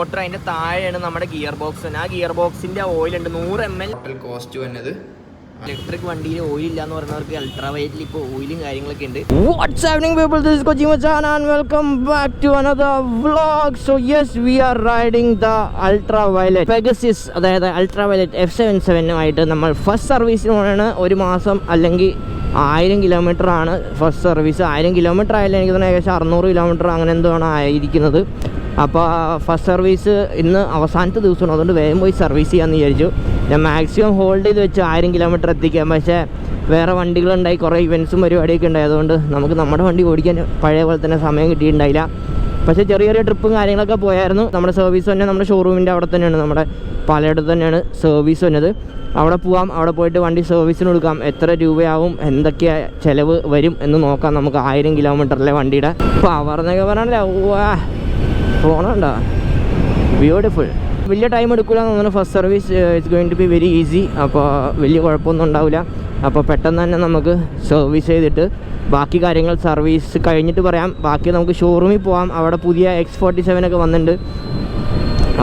Motor അതിന്റെ താഴെയാണ് നമ്മുടെ ഗിയർ ബോക്സ് ആ ഗിയർ ബോക്സിന്റെ ഓയിൽ ഉണ്ട് നൂറ് എം എൽ ടോട്ടൽ കോസ്റ്റ് വന്നത്. ഇലക്ട്രിക് വണ്ടിയിൽ ഓയിൽ ഇല്ല എന്ന് പറയുന്നവർക്ക് അൾട്രാ വൈറ്റിൽ ഇപ്പോൾ ഓയിലും കാര്യങ്ങളൊക്കെ ഉണ്ട്. What's happening people this Kochi Machan and welcome back to another vlog so yes we are riding the Ultraviolette Pegasus അതായത് Ultraviolet എഫ് സെവൻ സെവനുമായിട്ട് നമ്മൾ ഫസ്റ്റ് സർവീസിന് പോകണ ഒരു മാസം അല്ലെങ്കിൽ ആയിരം കിലോമീറ്റർ ആണ് ഫസ്റ്റ് സർവീസ് ആയിരം കിലോമീറ്റർ ആയാലും എനിക്ക് തന്നെ ഏകദേശം അറുന്നൂറ് കിലോമീറ്റർ അങ്ങനെ എന്തോ ആണ് ആയിരിക്കുന്നത്. അപ്പോൾ ഫസ്റ്റ് സർവീസ് ഇന്ന് അവസാനത്തെ ദിവസമാണ്. അതുകൊണ്ട് വേഗം പോയി സർവീസ് ചെയ്യാമെന്ന് വിചാരിച്ചു. ഞാൻ മാക്സിമം ഹോൾഡ് ചെയ്ത് വെച്ച് ആയിരം കിലോമീറ്റർ എത്തിക്കാം. പക്ഷേ വേറെ വണ്ടികളുണ്ടായി. കുറേ ഇവൻസും പരിപാടിയൊക്കെ ഉണ്ടായി. അതുകൊണ്ട് നമുക്ക് നമ്മുടെ വണ്ടി ഓടിക്കാൻ പഴയ പോലെ തന്നെ സമയം കിട്ടിയിട്ടുണ്ടായില്ല. പക്ഷേ ചെറിയ ചെറിയ ട്രിപ്പും കാര്യങ്ങളൊക്കെ പോയായിരുന്നു. നമ്മുടെ സർവീസ് തന്നെ നമ്മുടെ ഷോറൂമിന്റെ അവിടെ തന്നെയാണ്. നമ്മുടെ പലയിടത്ത് തന്നെയാണ് സർവീസ് വന്നത്. അവിടെ പോവാം. അവിടെ പോയിട്ട് വണ്ടി സർവീസിന് കൊടുക്കാം. എത്ര രൂപയാവും? എന്തൊക്കെ ചിലവ് വരും എന്ന് നോക്കാം. നമുക്ക് ആയിരം കിലോമീറ്ററിലെ വണ്ടിയുടെ പവർ എന്നൊക്കെ പറഞ്ഞാൽ പോണണ്ട? ബ്യൂട്ടിഫുൾ വലിയ ടൈം എടുക്കില്ല എന്ന് തോന്നുന്നു. First service it's going to be very easy അപ്പോൾ വലിയ കുഴപ്പമൊന്നും ഉണ്ടാവില്ല. അപ്പോൾ പെട്ടെന്ന് തന്നെ നമുക്ക് സർവീസ് ചെയ്തിട്ട് ബാക്കി കാര്യങ്ങൾ സർവീസ് കഴിഞ്ഞിട്ട് പറയാം. ബാക്കി നമുക്ക് ഷോറൂമിൽ പോകാം അവിടെ പുതിയ എക്സ് ഫോർട്ടി സെവനൊക്കെ വന്നിട്ടുണ്ട്.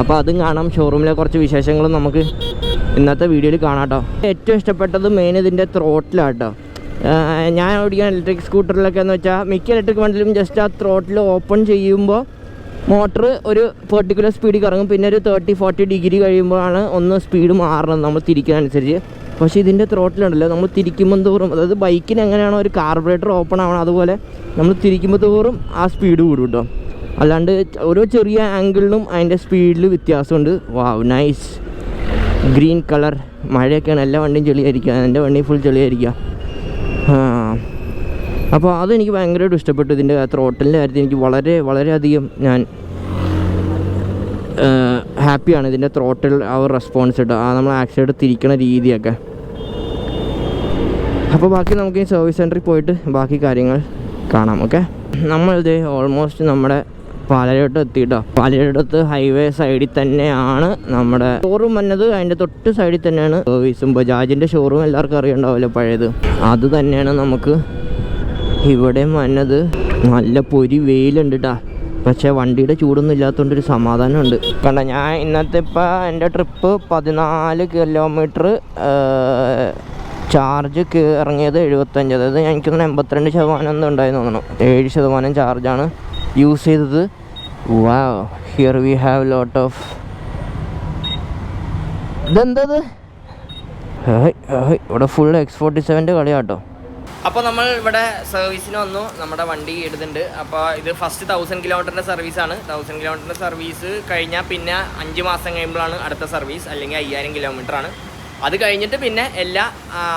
അപ്പോൾ അതും കാണാം. ഷോറൂമിലെ കുറച്ച് വിശേഷങ്ങളും നമുക്ക് ഇന്നത്തെ വീഡിയോയിൽ കാണാം കേട്ടോ ഏറ്റവും ഇഷ്ടപ്പെട്ടത് മെയിൻ ഇതിന്റെ ത്രോട്ടിലാണ് കേട്ടോ ഞാൻ ഓടിക്കുന്ന ഇലക്ട്രിക് സ്കൂട്ടറിലൊക്കെ എന്ന് വെച്ചാൽ മിക്ക ഇലക്ട്രിക് വണ്ടിലും ജസ്റ്റ് ആ ത്രോട്ടിൽ ഓപ്പൺ ചെയ്യുമ്പോൾ മോട്ടർ ഒരു പെർട്ടിക്കുലർ സ്പീഡിൽ കറങ്ങും. പിന്നെ ഒരു തേർട്ടി ഫോർട്ടി ഡിഗ്രി കഴിയുമ്പോഴാണ് ഒന്ന് സ്പീഡ് മാറണം നമ്മൾ തിരിക്കുന്ന തിരിക്കുന്നതനുസരിച്ച് പക്ഷേ ഇതിന്റെ ത്രോട്ടിലുണ്ടല്ലോ നമ്മൾ തിരിക്കുമ്പോൾ തോറും അതായത് ബൈക്കിന് എങ്ങനെയാണോ ഒരു കാർബറേറ്റർ ഓപ്പൺ ആവണം അതുപോലെ നമ്മൾ തിരിക്കുമ്പോൾ തോറും ആ സ്പീഡ് കൂടും കേട്ടോ അല്ലാണ്ട് ഓരോ ചെറിയ ആംഗിളിലും അതിന്റെ സ്പീഡിൽ വ്യത്യാസമുണ്ട്. വാവ് നൈസ് ഗ്രീൻ കളർ മഴയൊക്കെയാണ് എല്ലാ വണ്ടിയും ചെളിയായിരിക്കുക. എന്റെ വണ്ടി ഫുൾ ചെളിയായിരിക്കുക. അപ്പോൾ അതെനിക്ക് ഭയങ്കരമായിട്ട് ഇഷ്ടപ്പെട്ടു. ഇതിന്റെ ത്രോട്ടലിന്റെ കാര്യത്തിൽ എനിക്ക് വളരെ വളരെയധികം ഞാൻ ഹാപ്പിയാണ് ഇതിന്റെ ത്രോട്ടിൽ ആ ഒരു റെസ്പോൺസ് ഇട്ട്. ആ നമ്മൾ ആക്സിഡന്റ് തിരിക്കണ രീതിയൊക്കെ. അപ്പോൾ ബാക്കി നമുക്ക് ഈ സർവീസ് സെന്ററിൽ പോയിട്ട് ബാക്കി കാര്യങ്ങൾ കാണാം ഓക്കെ നമ്മളിത് ഓൾമോസ്റ്റ് നമ്മുടെ പാലയോട്ട് എത്തിയിട്ടോ? പാലയോട്ടത്ത് ഹൈവേ സൈഡിൽ തന്നെയാണ് നമ്മുടെ ഷോറൂം വന്നത്. അതിന്റെ തൊട്ട് സൈഡിൽ തന്നെയാണ് സർവീസും ബജാജിന്റെ ഷോറൂം എല്ലാവർക്കും അറിയണ്ടാവില്ല പഴയത്. അത് തന്നെയാണ് നമുക്ക് ഇവിടെ വന്നത് നല്ല പൊരി വെയിലുണ്ട് കേട്ടാ പക്ഷേ വണ്ടിയുടെ ചൂടൊന്നും ഇല്ലാത്തതുകൊണ്ട് ഒരു സമാധാനമുണ്ട്. കണ്ട ഞാൻ ഇന്നത്തെ ഇപ്പോൾ എന്റെ ട്രിപ്പ് പതിനാല് കിലോമീറ്റർ ചാർജ് ഇറങ്ങിയത് എഴുപത്തഞ്ച്. അതായത് എനിക്ക് തോന്നുന്നു എൺപത്തിരണ്ട് ശതമാനം എന്തോ ഉണ്ടായി തോന്നുന്നു. ഏഴ് ശതമാനം ചാർജാണ് യൂസ് ചെയ്തത്. Wow here we have lot of ഇതെന്തത്? ഇവിടെ ഫുൾ എക്സ് ഫോർട്ടി സെവന്റെ കളിയാട്ടോ. അപ്പോൾ നമ്മൾ ഇവിടെ സർവീസിന് വന്നു. നമ്മുടെ വണ്ടി ഇടുന്നുണ്ട്. അപ്പോൾ ഇത് ഫസ്റ്റ് തൗസൻഡ് കിലോമീറ്ററിന്റെ സർവീസാണ് തൗസൻഡ് കിലോമീറ്ററിന്റെ സർവീസ് കഴിഞ്ഞാൽ പിന്നെ അഞ്ച് മാസം കഴിയുമ്പോഴാണ് അടുത്ത സർവീസ് അല്ലെങ്കിൽ അയ്യായിരം കിലോമീറ്റർ ആണ്. അത് കഴിഞ്ഞിട്ട് പിന്നെ എല്ലാ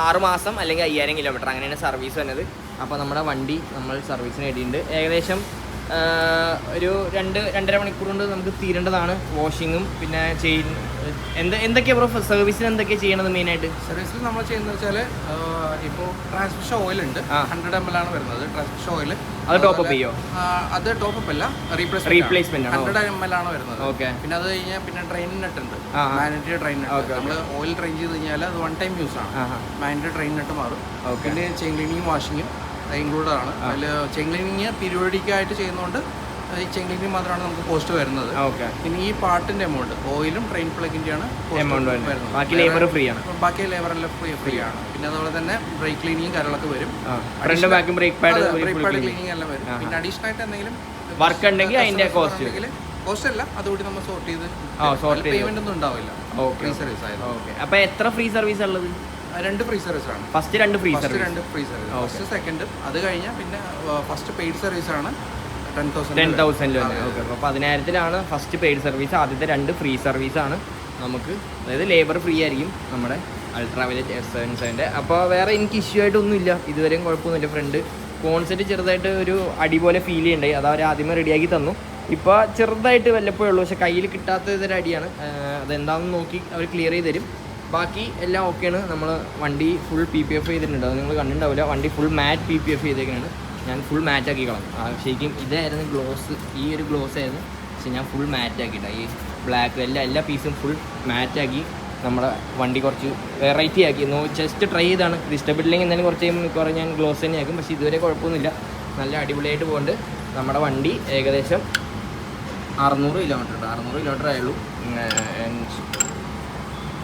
ആറുമാസം മാസം അല്ലെങ്കിൽ അയ്യായിരം കിലോമീറ്റർ അങ്ങനെയാണ് സർവീസ് വന്നത്. അപ്പോൾ നമ്മുടെ വണ്ടി നമ്മൾ സർവീസിന് വേണ്ടിയിട്ടുണ്ട് ഏകദേശം ഒരു രണ്ട് രണ്ടര മണിക്കൂർ കൊണ്ട് നമുക്ക് തീരേണ്ടതാണ് വാഷിങ്ങും പിന്നെ ചെയിൻ എന്ത് എന്തൊക്കെയാണ് ബ്രോ സർവീസിന് എന്തൊക്കെയാണ് ചെയ്യണത് മെയിനായിട്ട് സർവീസിൽ നമ്മൾ ചെയ്യുന്നത് വെച്ചാൽ ഇപ്പോൾ ട്രാൻസ്മിഷൻ ഓയിൽ ഉണ്ട്. ഹൺഡ്രഡ് എം എൽ ആണ് വരുന്നത് ട്രാൻസ്മിഷൻ ഓയിൽ അത് ടോപ്പ് അപ്പ് ചെയ്യോ? അത് ടോപ്പ് അപ്പ് അല്ല റീപ്ലേസ്മെന്റ് Replacement ആണോ? ഹൺഡ്രഡ് എം എൽ ആണ് വരുന്നത്. ഓക്കെ പിന്നെ അത് കഴിഞ്ഞാൽ പിന്നെ ട്രെയിൻ നെറ്റ് ഉണ്ട്. മാനറ്ററി ട്രെയിൻ നെറ്റ് നമ്മൾ ഓയിൽ ട്രെയിൻ ചെയ്ത് കഴിഞ്ഞാൽ അത് വൺ ടൈം യൂസ് ആണ്. മാനറ്ററി ട്രെയിൻ നെറ്റ് മാറും. പിന്നെ ചെയിൻ ക്ലീനിങ് വാഷിങ്ങും ഇൻക്ലൂഡഡ് ആണ് അതിൽ ചെയിൻ ക്ലീനിങ് പീരിയോഡിക് ആയിട്ട് ചെയ്യുന്നതുകൊണ്ട് ഈ ചെയിൻ ക്ലീനിങ് മാത്രമാണ് നമുക്ക് കോസ്റ്റ് വരുന്നത്. ഓക്കെ. പിന്നെ ഈ പാർട്ടിന്റെ എമൗണ്ട് ഓയിലും ട്രെയിൻ പ്ലഗിന്റെയാണ് എമൗണ്ട് വരുന്നത്. ബാക്കി ലേബർ ഫ്രീ ആണ്. ബാക്കി ലേബർ എല്ലാം ഫ്രീ ഫ്രീ ആണ്. പിന്നെ അതുപോലെ തന്നെ ബ്രേക്ക് ക്ലീനിങ്ങും കാര്യങ്ങളൊക്കെ വരും. ഫ്രണ്ട് ബാക്കും brake pad brake pad cleaning എല്ലാം വരും. പിന്നെ അഡീഷണൽ ആയിട്ട് എന്തെങ്കിലും വർക്ക് ഉണ്ടെങ്കിൽ അതിന്റെ കോസ്റ്റ് കോസ്റ്റ് അല്ല അതുകൂടി നമ്മൾ സോർട്ട് ചെയ്ത് പേയ്മെന്റ് ഒന്നും ഉണ്ടാവില്ല. ഓക്കെ ഫ്രീ സർവീസ് ആയത് ഓക്കെ. അപ്പൊ എത്ര ഫ്രീ സർവീസ് ഉള്ളത്? രണ്ട് ഫ്രീ സർവീസ് ആണ്. ഫസ്റ്റ് രണ്ട് ഫ്രീ സർവീസ് രണ്ട് ഫ്രീ സർവീസ് ഫസ്റ്റ് സെക്കൻഡ് അത് കഴിഞ്ഞാൽ പിന്നെ ഫസ്റ്റ് പെയ്ഡ് സർവീസ് ആണ് ടെൻ ടെൻ തൗസൻഡ് തൗസൻഡിൽ തന്നെ ഓക്കെ അപ്പോൾ പതിനായിരത്തിലാണ് ഫസ്റ്റ് പെയ്ഡ് സർവീസ് ആദ്യത്തെ രണ്ട് ഫ്രീ സർവീസ് ആണ് നമുക്ക് അതായത് ലേബർ ഫ്രീ ആയിരിക്കും നമ്മുടെ അൾട്രാ അൾട്രാവൈലറ്റ് എസ് സെവൻ സെവന്റെ അപ്പോൾ വേറെ എനിക്ക് ഇഷ്യൂ ആയിട്ടൊന്നുമില്ല ഇതുവരെയും കുഴപ്പമൊന്നുമില്ല ഫ്രണ്ട് കോൺസെപ്റ്റ് ചെറുതായിട്ട് ഒരു അടി പോലെ ഫീൽ ചെയ്യണ്ടായി അത് അവർ ആദ്യമേ റെഡിയാക്കി തന്നു. ഇപ്പോൾ ചെറുതായിട്ട് വല്ലപ്പോഴുള്ളൂ പക്ഷേ കയ്യിൽ കിട്ടാത്ത ഇതൊരു അടിയാണ് അതെന്താണെന്ന് നോക്കി അവർ ക്ലിയർ ചെയ്ത് തരും. ബാക്കി എല്ലാം ഓക്കെയാണ്. നമ്മൾ വണ്ടി ഫുൾ പി പി എഫ് ചെയ്തിട്ടുണ്ട്. അത് നിങ്ങൾ കണ്ടിട്ടുണ്ടാവില്ല. വണ്ടി full matte P P F ചെയ്തേക്കാണ് ഞാൻ ഫുൾ മാറ്റ് ആക്കി കളഞ്ഞു. ശരിക്കും ഇതായിരുന്നു ഗ്ലോസ് ഈ ഒരു ഗ്ലോസ് ആയിരുന്നു. പക്ഷെ ഞാൻ ഫുൾ മാറ്റ് ആക്കിയിട്ടാണ് ഈ ബ്ലാക്ക് എല്ലാ എല്ലാ പീസും ഫുൾ മാറ്റ് ആക്കി നമ്മുടെ വണ്ടി കുറച്ച് വെറൈറ്റി ആക്കി. നോ ജസ്റ്റ് ട്രൈ ചെയ്താണ്. ഇത് ഇഷ്ടപ്പെട്ടില്ലെങ്കിൽ എന്തായാലും കുറച്ച് കഴിയുമ്പോൾ മിക്കവാറും ഞാൻ ഗ്ലോസ് തന്നെ ആക്കും. പക്ഷേ ഇതുവരെ കുഴപ്പമൊന്നുമില്ല. നല്ല അടിപൊളിയായിട്ട് പോകുന്നുണ്ട് നമ്മുടെ വണ്ടി ഏകദേശം അറുന്നൂറ് കിലോമീറ്റർ ഉണ്ട്. അറുന്നൂറ് കിലോമീറ്റർ ആയുള്ളൂ.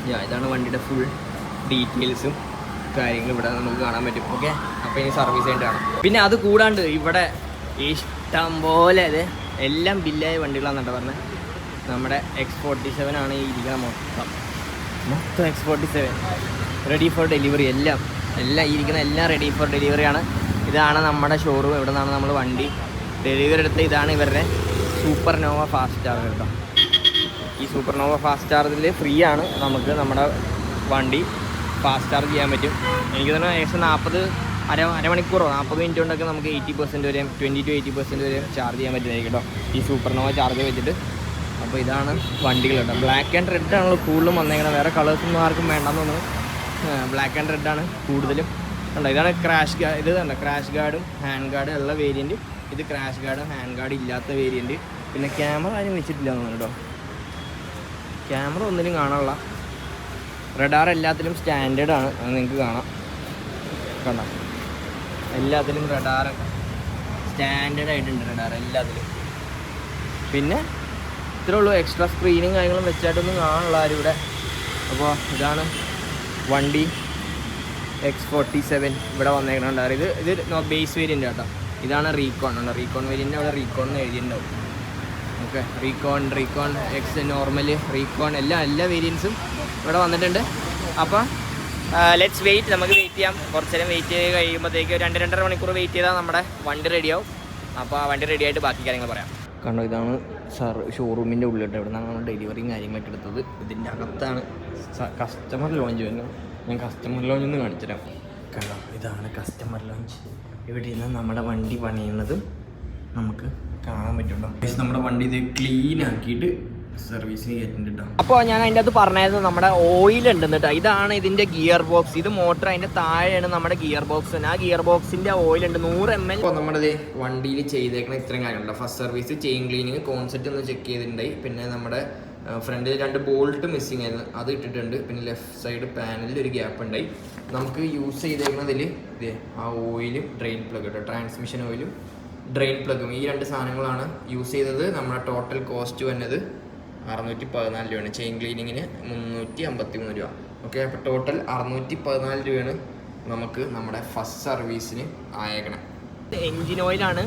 ഇതാണ് വണ്ടിയുടെ ഫുൾ ഡീറ്റെയിൽസും കാര്യങ്ങളും ഇവിടെ നമുക്ക് കാണാൻ പറ്റും. ഓക്കെ അപ്പോൾ ഇനി സർവീസ് ആയിട്ട് കാണാം. പിന്നെ അത് കൂടാണ്ട് ഇവിടെ ഇഷ്ടം പോലെ അത് എല്ലാം ബില്ലായ വണ്ടികളാണെന്നുണ്ടോ പറഞ്ഞത് നമ്മുടെ എക്സ് ഫോർട്ടി സെവൻ ആണ് ഈ ഇരിക്കുന്ന മൊത്തം. മൊത്തം X forty seven ready for delivery എല്ലാം. എല്ലാം ഇരിക്കുന്ന എല്ലാം റെഡി ഫോർ ഡെലിവറി ആണ്. ഇതാണ് നമ്മുടെ ഷോറൂം ഇവിടെ നിന്നാണ് നമ്മൾ വണ്ടി. ഡെലിവറി എടുത്ത ഇതാണ് ഇവരുടെ സൂപ്പർ നോവ ഫാസ്റ്റ് ആണ് കേട്ടോ ഈ സൂപ്പർനോവ ഫാസ്റ്റ് ചാർജിൽ ഫ്രീ ആണ്. നമുക്ക് നമ്മുടെ വണ്ടി ഫാസ്റ്റ് ചാർജ് ചെയ്യാൻ പറ്റും. എനിക്ക് തന്നെ ഏകദേശം നാൽപ്പത് അര അരമണിക്കൂറോ നാൽപ്പത് മിനിറ്റ് കൊണ്ടൊക്കെ നമുക്ക് എയ്റ്റി പെർസെന്റ് വരെയും ട്വന്റി ടു എയ്റ്റി പെർസെന്റ് വരെയും ചാർജ് ചെയ്യാൻ പറ്റുന്നതായിരിക്കും കേട്ടോ. ഈ സൂപ്പർനോവ ചാർജ് വെച്ചിട്ട്. അപ്പോൾ ഇതാണ് വണ്ടികൾ കേട്ടോ. ബ്ലാക്ക് ആൻഡ് റെഡ് ആണല്ലോ കൂടുതലും വന്നേക്കുന്നത് വേറെ കളേഴ്സൊന്നും ആർക്കും വേണ്ടെന്ന് തോന്നുന്നു. ബ്ലാക്ക് ആൻഡ് റെഡ് ആണ് കൂടുതലും. കണ്ടോ ഇതാണ് ക്രാഷ് ഗാർഡ് ഇത് കണ്ടോ ക്രാഷ് ഗാർഡും ഹാൻഡ് ഗാർഡും ഉള്ള വേരിയന്റ് ഇത് ക്രാഷ് ഗാർഡും ഹാൻഡ് ഗാർഡും ഇല്ലാത്ത വേരിയന്റ് പിന്നെ ക്യാമറ ആരും വെച്ചിട്ടില്ല എന്ന് കേട്ടോ. ക്യാമറ ഒന്നിലും കാണാനുള്ള റഡാർ എല്ലാത്തിലും സ്റ്റാൻഡേർഡ് ആണ്. അത് നിങ്ങൾക്ക് കാണാം. കണ്ട? എല്ലാത്തിലും റഡാർ സ്റ്റാൻഡേർഡ് ആയിട്ടുണ്ട് റഡാർ എല്ലാത്തിലും. പിന്നെ ഇത്രേ ഉള്ളൂ. എക്സ്ട്രാ സ്ക്രീനും കാര്യങ്ങളും വെച്ചായിട്ടൊന്നും കാണാനുള്ള ആരും ഇവിടെ. അപ്പോൾ ഇതാണ് വണ്ടി എക്സ് ഫോർട്ടി സെവൻ ഇവിടെ വന്നേക്കണുണ്ടാറ് ഇത് ഇത് ബേസ് വേരിയന്റ് കേട്ടോ ഇതാണ് റീകോൺ റീകോൺ വേരിയന്റ് അവിടെ റീകോൺ എന്ന് എഴുതിയിട്ടുണ്ടാവും. Okay Recon Recon X normal Recon എല്ലാ എല്ലാ വേരിയൻസും ഇവിടെ വന്നിട്ടുണ്ട്. അപ്പോൾ ലെറ്റ്സ് വെയിറ്റ് നമുക്ക് വെയിറ്റ് ചെയ്യാം. കുറച്ച് നേരം വെയിറ്റ് ചെയ്ത് കഴിയുമ്പോഴത്തേക്ക് രണ്ട് രണ്ടര മണിക്കൂർ വെയിറ്റ് ചെയ്താൽ നമ്മുടെ വണ്ടി റെഡിയാവും അപ്പോൾ ആ വണ്ടി റെഡി ആയിട്ട് ബാക്കി കാര്യങ്ങൾ പറയാം. കണ്ടോ ഇതാണ് സാർ ഷോറൂമിന്റെ ഉള്ളിലോട്ട്. ഇവിടെ നിന്നാണ് നമ്മൾ ഡെലിവറിയും കാര്യങ്ങളൊക്കെ എടുത്തത്. ഇതിന്റെ അകത്താണ് കസ്റ്റമർ ലോഞ്ച് വരുന്നത്. ഞാൻ കസ്റ്റമർ ലോഞ്ച് ഒന്ന് കാണിച്ചു കണ്ടോ ഇതാണ് കസ്റ്റമർ ലോഞ്ച് ഇവിടെ നിന്ന് നമ്മുടെ വണ്ടി പണിയുന്നതും നമുക്ക് കാണാൻ പറ്റും നമ്മുടെ വണ്ടി ഇത് ക്ലീൻ ആക്കിയിട്ട് സർവീസിന് കയറ്റുന്നുണ്ട് അപ്പോൾ ഞാൻ അതിന്റെ അത് പറഞ്ഞായിരുന്നു നമ്മുടെ ഓയിൽ ഉണ്ട് കേട്ടോ ഇതാണ് ഇതിന്റെ ഗിയർ ബോക്സ് ഇത് മോട്ടർ അതിന്റെ താഴെയാണ് നമ്മുടെ ഗിയർ ബോക്സ് ആ ഗിയർ ബോക്സിന്റെ ഓയിൽ ഉണ്ട് നൂറ് എം എൽ ഇപ്പോൾ നമ്മുടെ വണ്ടിയിൽ ചെയ്തേക്കണ ഇത്രയും കാര്യമുണ്ട് first service chain cleaning concept ഒന്ന് ചെക്ക് ചെയ്തിട്ടുണ്ടായി. പിന്നെ നമ്മുടെ ഫ്രണ്ടിൽ രണ്ട് ബോൾട്ട് മിസ്സിങ് ആയിരുന്നു. അത് ഇട്ടിട്ടുണ്ട്. പിന്നെ ലെഫ്റ്റ് സൈഡ് പാനലിൽ ഒരു ഗ്യാപ്പ് ഉണ്ടായി. നമുക്ക് യൂസ് ചെയ്തേക്കുന്നതിൽ ആ ഓയിലും ഡ്രെയിൻ പ്ലഗ് ട്രാൻസ്മിഷൻ ഓയിലും ഡ്രെയിൻ പ്ലഗും ഈ രണ്ട് സാധനങ്ങളാണ് യൂസ് ചെയ്തത്. നമ്മുടെ ടോട്ടൽ കോസ്റ്റ് വന്നത് അറുന്നൂറ്റി പതിനാല് രൂപയാണ്. ചെയിൻ ക്ലീനിങ്ങിന് മുന്നൂറ്റി അമ്പത്തി മൂന്ന് രൂപ. ഓക്കെ അപ്പോൾ ടോട്ടൽ അറുന്നൂറ്റി പതിനാല് രൂപയാണ് നമുക്ക് നമ്മുടെ ഫസ്റ്റ് സർവീസിന് ആയേക്കണം. എൻജിൻ ഓയിലാണ്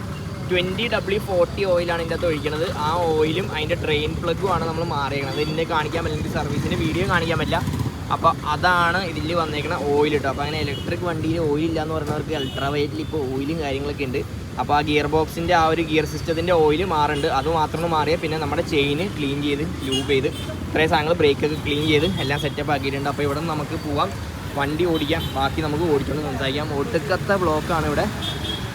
ട്വന്റി ഡബ്ല്യു ഫോർട്ടി ഓയിലാണ് ഇതിന്റെ അകത്ത് ഒഴിക്കുന്നത് ആ ഓയിലും അതിന്റെ ഡ്രെയിൻ പ്ലഗും ആണ് നമ്മൾ മാറിയേക്കുന്നത് ഇതിനെ കാണിക്കാൻ പറ്റില്ല. സർവീസിന്റെ വീഡിയോ കാണിക്കാൻ പറ്റില്ല. അപ്പോൾ അതാണ് ഇതിൽ വന്നേക്കുന്ന ഓയിൽ കേട്ടോ അപ്പോൾ അങ്ങനെ ഇലക്ട്രിക് വണ്ടിയിൽ ഓയിൽ ഇല്ല എന്ന് പറയുന്നവർക്ക് അൾട്രാ വൈറ്റിൽ ഇപ്പോൾ ഓയിലും കാര്യങ്ങളൊക്കെ ഉണ്ട്. അപ്പോൾ ആ ഗിയർ ബോക്സിന്റെ ആ ഒരു ഗിയർ സിസ്റ്റത്തിന്റെ ഓയിൽ മാറുന്നുണ്ട്. അത് മാത്രമാണ് മാറിയത്. പിന്നെ നമ്മുടെ ചെയിന് ക്ലീൻ ചെയ്ത് ലൂബ് ചെയ്ത് ഇത്രയും സാധനങ്ങൾ ബ്രേക്കൊക്കെ ക്ലീൻ ചെയ്ത് എല്ലാം സെറ്റപ്പ് ആക്കിയിട്ടുണ്ട്. അപ്പോൾ ഇവിടെ നമുക്ക് പോവാം. വണ്ടി ഓടിക്കാം. ബാക്കി നമുക്ക് ഓടിച്ചുകൊണ്ട് സംസാരിക്കാം. ഒടുക്കത്തെ ബ്ലോക്കാണ് ഇവിടെ.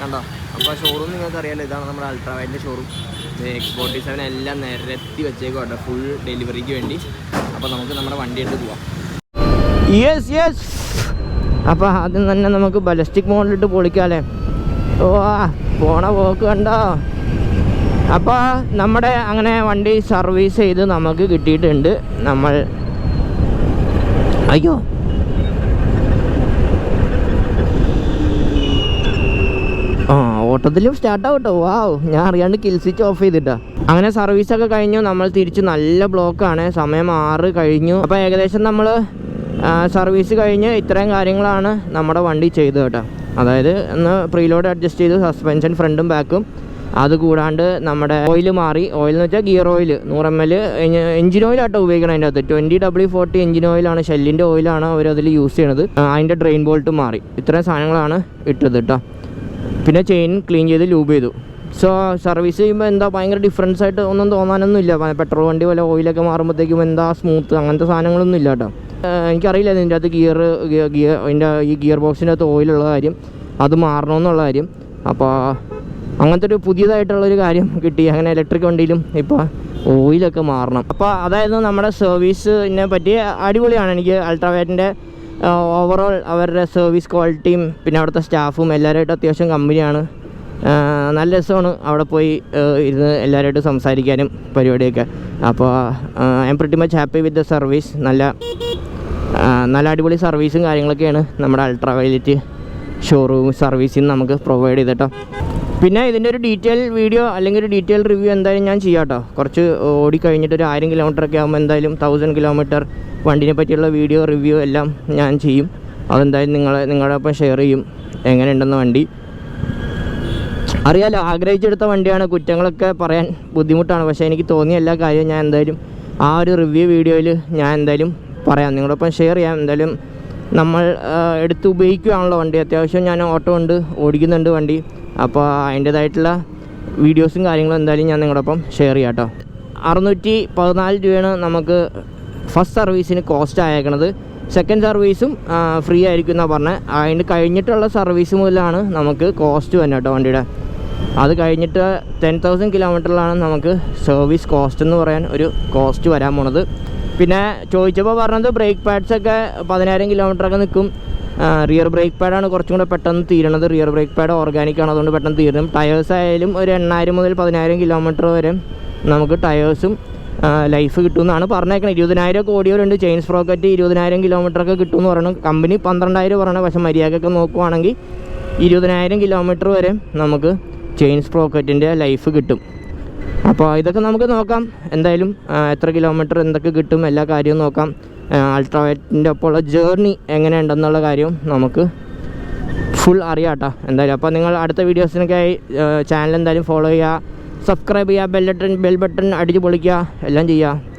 കണ്ടോ? അപ്പോൾ ഷോറൂം നിങ്ങൾക്ക് അറിയാലോ ഇതാണ് നമ്മുടെ അൾട്രാ വൈറ്റിന്റെ ഷോറൂം എക്സ് ഫോർട്ടി സെവൻ എല്ലാം നിരത്തി വെച്ചേക്കും കേട്ടോ. ഫുൾ ഡെലിവറിക്ക് വേണ്ടി. അപ്പോൾ നമുക്ക് നമ്മുടെ വണ്ടി എടുത്ത് പോവാം. യെസ് യെസ് അപ്പോൾ ആദ്യം തന്നെ നമുക്ക് ബലസ്റ്റിക് മോഡലിട്ട് പൊളിക്കാലേ. ഓ പോണ പോക്ക് കണ്ടോ? അപ്പോൾ നമ്മുടെ അങ്ങനെ വണ്ടി സർവീസ് ചെയ്ത് നമുക്ക് കിട്ടിയിട്ടുണ്ട് നമ്മൾ. അയ്യോ. ആ ഓട്ടത്തിലും സ്റ്റാർട്ടാവും കേട്ടോ വാവ് ഞാൻ അറിയാണ്ട് കിൽ സ്വിച്ച് ഓഫ് ചെയ്തിട്ടാ. അങ്ങനെ സർവീസൊക്കെ കഴിഞ്ഞു. നമ്മൾ തിരിച്ച് നല്ല ബ്ലോക്കാണ് സമയം ആറ് കഴിഞ്ഞു. അപ്പോൾ ഏകദേശം നമ്മൾ സർവീസ് കഴിഞ്ഞ് ഇത്രയും കാര്യങ്ങളാണ് നമ്മുടെ വണ്ടി ചെയ്തത് കേട്ടോ. അതായത് ഒന്ന് പ്രീലോഡ് അഡ്ജസ്റ്റ് ചെയ്ത് സസ്പെൻഷൻ ഫ്രണ്ടും ബാക്കും അത് കൂടാണ്ട് നമ്മുടെ ഓയിൽ മാറി. ഓയിൽ എന്ന് വെച്ചാൽ ഗിയർ ഓയിൽ നൂറ് എം എൽ എഞ്ചിൻ ഓയിലാട്ടോ ഉപയോഗിക്കണം അതിന്റെ അകത്ത്. ട്വന്റി ഡബ്ല്യു ഫോർട്ടി എഞ്ചിൻ ഓയിലാണ് ഷെല്ലിന്റെ ഓയിലാണ് അവർ അതിൽ യൂസ് ചെയ്യണത്. അതിന്റെ ഡ്രെയിൻ ബോൾട്ട് മാറി. ഇത്രയും സാധനങ്ങളാണ് ഇട്ടത് കേട്ടോ. പിന്നെ ചെയിൻ ക്ലീൻ ചെയ്ത് ലൂബ് ചെയ്തു. സോ സർവീസ് ചെയ്യുമ്പോൾ എന്താ ഭയങ്കര ഡിഫറൻസ് ആയിട്ട് ഒന്നും തോന്നാനൊന്നും ഇല്ല. പെട്രോൾ വണ്ടി പോലെ ഓയിലൊക്കെ മാറുമ്പോഴത്തേക്കും എന്താ സ്മൂത്ത് അങ്ങനത്തെ സാധനങ്ങളൊന്നും ഇല്ല കേട്ടോ. എനിക്കറിയില്ല ഇതിന്റെ അകത്ത് ഗിയർ ഗിയർ അതിന്റെ ഈ ഗിയർ ബോക്സിന്റെ അകത്ത് ഓയിലുള്ള കാര്യം അത് മാറണമെന്നുള്ള കാര്യം. അപ്പോൾ അങ്ങനത്തെ ഒരു പുതിയതായിട്ടുള്ളൊരു കാര്യം കിട്ടി. അങ്ങനെ ഇലക്ട്രിക് വണ്ടിയിലും ഇപ്പോൾ ഓയിലൊക്കെ മാറണം. അപ്പോൾ അതായത് നമ്മുടെ സർവീസിനെ പറ്റി അടിപൊളിയാണ്. എനിക്ക് അൾട്രാവേറ്റിന്റെ ഓവറോൾ അവരുടെ സർവീസ് ക്വാളിറ്റിയും പിന്നെ അവിടുത്തെ സ്റ്റാഫും എല്ലാവരുമായിട്ട് അത്യാവശ്യം കമ്പനിയാണ് നല്ല രസമാണ് അവിടെ പോയി ഇരുന്ന് എല്ലാവരുമായിട്ട് സംസാരിക്കാനും പരിപാടിയൊക്കെ. അപ്പോൾ I'm pretty much happy with the service നല്ല നല്ല അടിപൊളി സർവീസും കാര്യങ്ങളൊക്കെയാണ് നമ്മുടെ അൾട്രാ വയലറ്റ് ഷോറൂം സർവീസിൽ നിന്ന് നമുക്ക് പ്രൊവൈഡ് ചെയ്തിട്ടോ. പിന്നെ ഇതിന്റെ ഒരു ഡീറ്റെയിൽ വീഡിയോ അല്ലെങ്കിൽ ഒരു ഡീറ്റെയിൽ റിവ്യൂ എന്തായാലും ഞാൻ ചെയ്യാം കേട്ടോ കുറച്ച് ഓടി കഴിഞ്ഞിട്ട് ഒരു ആയിരം കിലോമീറ്റർ ഒക്കെ ആകുമ്പോൾ എന്തായാലും തൗസൻഡ് കിലോമീറ്റർ വണ്ടിനെ പറ്റിയുള്ള വീഡിയോ റിവ്യൂ എല്ലാം ഞാൻ ചെയ്യും. അതെന്തായാലും നിങ്ങളെ നിങ്ങളുടെ ഒപ്പം ഷെയർ ചെയ്യും. എങ്ങനെയുണ്ടെന്ന് വണ്ടി. അറിയാലോ ആഗ്രഹിച്ചെടുത്ത വണ്ടിയാണ്. കുറ്റങ്ങളൊക്കെ പറയാൻ ബുദ്ധിമുട്ടാണ്. പക്ഷേ എനിക്ക് തോന്നിയ എല്ലാ കാര്യവും ഞാൻ എന്തായാലും ആ ഒരു റിവ്യൂ വീഡിയോയിൽ ഞാൻ എന്തായാലും പറയാം. നിങ്ങളൊപ്പം ഷെയർ ചെയ്യാം. എന്തായാലും നമ്മൾ എടുത്ത് ഉപയോഗിക്കുകയാണല്ലോ വണ്ടി. അത്യാവശ്യം ഞാൻ ഓട്ടോ ഉണ്ട് ഓടിക്കുന്നുണ്ട് വണ്ടി. അപ്പോൾ അതിന്റേതായിട്ടുള്ള വീഡിയോസും കാര്യങ്ങളും എന്തായാലും ഞാൻ നിങ്ങളൊപ്പം ഷെയർ ചെയ്യാം കേട്ടോ. അറുന്നൂറ്റി പതിനാല് രൂപയാണ് നമുക്ക് ഫസ്റ്റ് സർവീസിന് കോസ്റ്റ് ആയേക്കണത്. സെക്കൻഡ് സർവീസും ഫ്രീ ആയിരിക്കും എന്നാണ് പറഞ്ഞത് അതിന് കഴിഞ്ഞിട്ടുള്ള സർവീസ് മുതലാണ് നമുക്ക് കോസ്റ്റ് വരുന്നത് കേട്ടോ വണ്ടിയുടെ. അത് കഴിഞ്ഞിട്ട് ടെൻ തൗസൻഡ് കിലോമീറ്ററിലാണ് നമുക്ക് സർവീസ് കോസ്റ്റ് എന്ന് പറയാൻ ഒരു കോസ്റ്റ് വരാൻ പോണത്. പിന്നെ ചോദിച്ചപ്പോൾ പറഞ്ഞത് ബ്രേക്ക് പാഡ്സ് ഒക്കെ പതിനായിരം കിലോമീറ്റർ ഒക്കെ നിൽക്കും റിയർ ബ്രേക്ക് പാഡാണ് കുറച്ചും കൂടെ പെട്ടെന്ന് തീരണത്. റിയർ ബ്രേക്ക് പാഡ് ഓർഗാനിക് ആണ് അതുകൊണ്ട് പെട്ടെന്ന് തീരണം ടയേഴ്സ് ആയാലും ഒരു എണ്ണായിരം മുതൽ പതിനായിരം കിലോമീറ്റർ വരെ നമുക്ക് ടയേഴ്സും ലൈഫ് കിട്ടുമെന്നാണ് പറഞ്ഞേക്കണത് ഇരുപതിനായിരം കോടിയോരുണ്ട് ചെയിൻസ് സ്പ്രോക്കറ്റ് ഇരുപതിനായിരം കിലോമീറ്റർ ഒക്കെ കിട്ടുമെന്ന് പറയണം. കമ്പനി പന്ത്രണ്ടായിരം പറയണം. പക്ഷേ മര്യാദക്കൊക്കെ നോക്കുവാണെങ്കിൽ ഇരുപതിനായിരം കിലോമീറ്റർ വരെ നമുക്ക് ചെയിൻ സ്പ്രോക്കറ്റിന്റെ ലൈഫ് കിട്ടും. അപ്പോൾ ഇതൊക്കെ നമുക്ക് നോക്കാം. എന്തായാലും എത്ര കിലോമീറ്റർ എന്തൊക്കെ കിട്ടും എല്ലാ കാര്യവും നോക്കാം. അൾട്രാവൈറ്റിന്റെ ഒപ്പമുള്ള ജേർണി എങ്ങനെയുണ്ടെന്നുള്ള കാര്യവും നമുക്ക് ഫുൾ അറിയാട്ടോ എന്തായാലും. അപ്പോൾ നിങ്ങൾ അടുത്ത വീഡിയോസിനൊക്കെയായി ചാനൽ എന്തായാലും ഫോളോ ചെയ്യുക. സബ്സ്ക്രൈബ് ചെയ്യുക ബെൽ ബട്ടൺ ബെൽ ബട്ടൺ അടിച്ച് പൊളിക്കുക എല്ലാം ചെയ്യുക.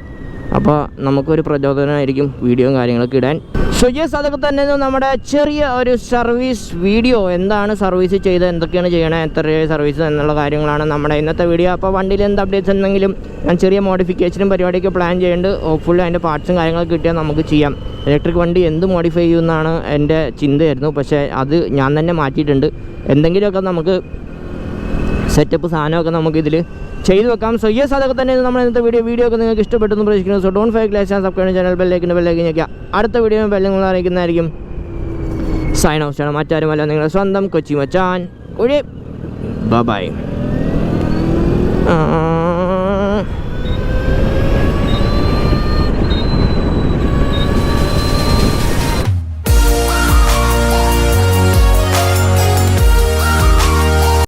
അപ്പോൾ നമുക്കൊരു പ്രചോദനമായിരിക്കും വീഡിയോയും കാര്യങ്ങളൊക്കെ ഇടാൻ. സോ യെസ് അതൊക്കെ തന്നെ നമ്മുടെ ചെറിയ ഒരു സർവീസ് വീഡിയോ എന്താണ് സർവീസ് ചെയ്ത് എന്തൊക്കെയാണ് ചെയ്യണേ? എത്ര സർവീസ് എന്നുള്ള കാര്യങ്ങളാണ് നമ്മുടെ ഇന്നത്തെ വീഡിയോ അപ്പോൾ വണ്ടിയിൽ എന്ത് അപ്ഡേറ്റ്സ് എന്തെങ്കിലും ഞാൻ ചെറിയ മോഡിഫിക്കേഷനും പരിപാടിയൊക്കെ പ്ലാൻ ചെയ്യുന്നുണ്ട് ഹോപ്പ്ഫുള്ളി അതിന്റെ പാർട്സും കാര്യങ്ങളൊക്കെ കിട്ടിയാൽ നമുക്ക് ചെയ്യാം. ഇലക്ട്രിക് വണ്ടി എന്ത് മോഡിഫൈ ചെയ്യുമെന്നാണ് എന്റെ ചിന്തയായിരുന്നു. പക്ഷേ അത് ഞാൻ തന്നെ മാറ്റിയിട്ടുണ്ട്. എന്തെങ്കിലുമൊക്കെ നമുക്ക് സെറ്റപ്പ് സാധനമൊക്കെ നമുക്ക് ഇതിൽ ചെയ്തു വെക്കാം. സോ യെസ് അതൊക്കെ തന്നെ നമ്മൾ ഇന്നത്തെ വീഡിയോ വീഡിയോ ഒക്കെ നിങ്ങൾക്ക് ഇഷ്ടപ്പെട്ടെന്ന് പ്രതീക്ഷിക്കുന്നു. സോ ഡോൺ ഫൈവ് ഗ്ലാസ് സബ്സ്ക്രൈബ് ചാനൽ ബെല്ലേക്കിന്റെ ബെല്ലേക്ക് ഞെക്കുക. അടുത്ത വീഡിയോ ബെല്ലും അറിയിക്കുന്നതായിരിക്കും. സൈൻ ഓഫ് ചെയ്യണം. മറ്റാരുമല്ല നിങ്ങളുടെ സ്വന്തം കൊച്ചി മച്ചാൻ. ഒഴി ബൈ